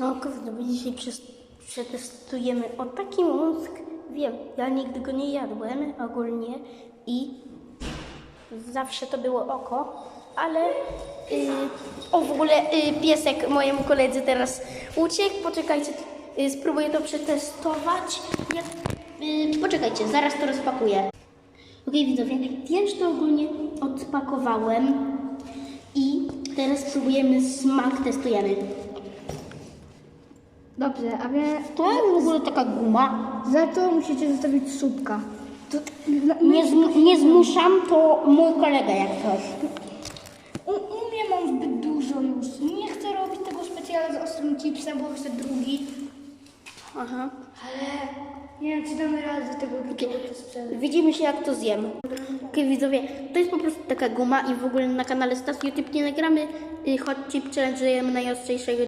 Słonko, my dzisiaj przetestujemy o taki mózg. Wiem, ja nigdy go nie jadłem ogólnie i zawsze to było oko, ale y, o w ogóle y, piesek mojemu koledze teraz uciekł. Poczekajcie, y, spróbuję to przetestować. Jak, y, poczekajcie, zaraz to rozpakuję. Okej widzowie, pierwszy to ogólnie odpakowałem i teraz spróbujemy smak, testujemy. Dobrze, a wy To jest w ogóle taka guma. za to musicie zostawić słupka. To, dla- Nie, nie zmuszam, to mój kolega jak coś. u, u mnie mam zbyt dużo już. Nie chcę robić tego specjalnie z ostrym chipsem, bo chcę drugi. Aha. Ale nie wiem, czy damy radę tego drugiego sprzedać. Widzimy się jak to zjem. Okej widzowie, to jest po prostu taka guma i w ogóle na kanale Stas YouTube nie nagramy y, Hot Chip Challenge, że jemy najostrzejszego